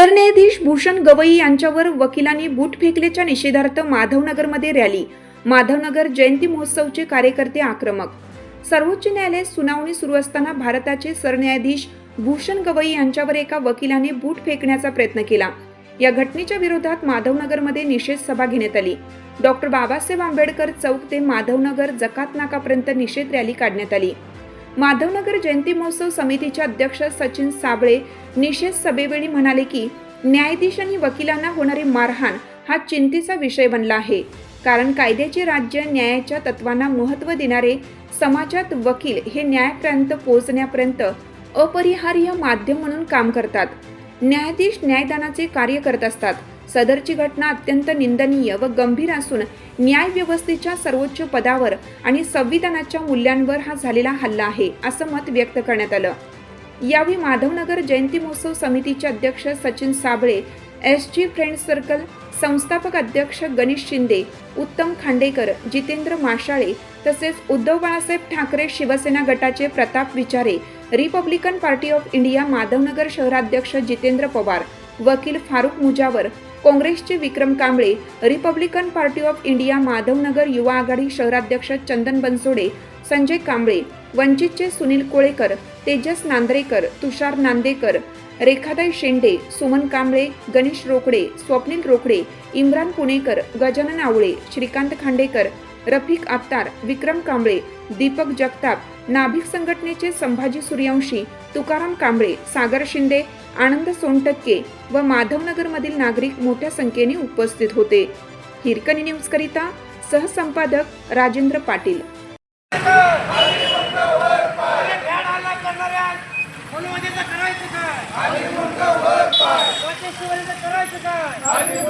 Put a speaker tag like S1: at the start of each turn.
S1: सरन्यायाधीश भूषण गवई यांच्यावर वकिलांनी बूट फेकल्याच्या निषेधार्थ माधवनगरमध्ये रॅली. माधवनगर जयंती महोत्सवचे कार्यकर्ते आक्रमक. सर्वोच्च न्यायालयात सुनावणी सुरू असताना भारताचे सरन्यायाधीश भूषण गवई यांच्यावर एका वकिलाने बूट फेकण्याचा प्रयत्न केला. या घटनेच्या विरोधात माधवनगरमध्ये निषेध सभा घेण्यात आली. डॉक्टर बाबासाहेब आंबेडकर चौक ते माधवनगर जकात नाकापर्यंत निषेध रॅली काढण्यात आली. माधवनगर जयंती महोत्सव समितीचे अध्यक्ष सचिन साबळे निषेध सभेवेळी म्हणाले की न्यायाधीश आणि वकिलांना होणारी मारहाण हा चिंतेचा विषय बनला आहे. कारण कायद्याचे राज्य न्यायाच्या तत्वांना महत्त्व देणारे समाजात वकील हे न्यायापर्यंत पोहोचण्यापर्यंत अपरिहार्य माध्यम म्हणून काम करतात. न्यायाधीश न्यायदानाचे कार्य करत असतात. सदरची घटना अत्यंत निंदनीय व गंभीर असून न्यायव्यवस्थेच्या सर्वोच्च पदावर आणि संविधानाच्या मूल्यांवर हा झालेला हल्ला आहे असं मत व्यक्त करण्यात आलं. यावेळी माधवनगर जयंती महोत्सव समितीचे अध्यक्ष Sachin Sable S G friend circle संस्थापक अध्यक्ष गणेश शिंदे उत्तम खांडेकर जितेंद्र माशाळे तसेच उद्धव बाळासाहेब ठाकरे शिवसेना गटाचे Pratap Vichare Republican Party of India Madhavnagar शहराध्यक्ष जितेंद्र पवार वकील फारुख मुजावर काँग्रेसचे Vikram Kamble Republican Party of India Madhavnagar युवा आघाडी शहराध्यक्ष चंदन बनसोडे संजय कांबळे वंचितचे सुनील कोळेकर तेजस नांद्रेकर तुषार नांदेकर रेखादाई शेंडे सुमन कांबळे गणेश रोकडे स्वप्नील रोकडे इम्रान पुणेकर गजानन आवळे श्रीकांत खांडेकर रफिक आप्तार विक्रम कांबळे दीपक जगताप नाभिक संघटनेचे संभाजी सूर्यवंशी तुकाराम कांबळे सागर शिंदे आनंद सोनटक्के व माधवनगरमधील नागरिक मोठ्या संख्येने उपस्थित होते. हिरकणी न्यूजकरिता सहसंपादक राजेंद्र पाटील.
S2: करायचं काय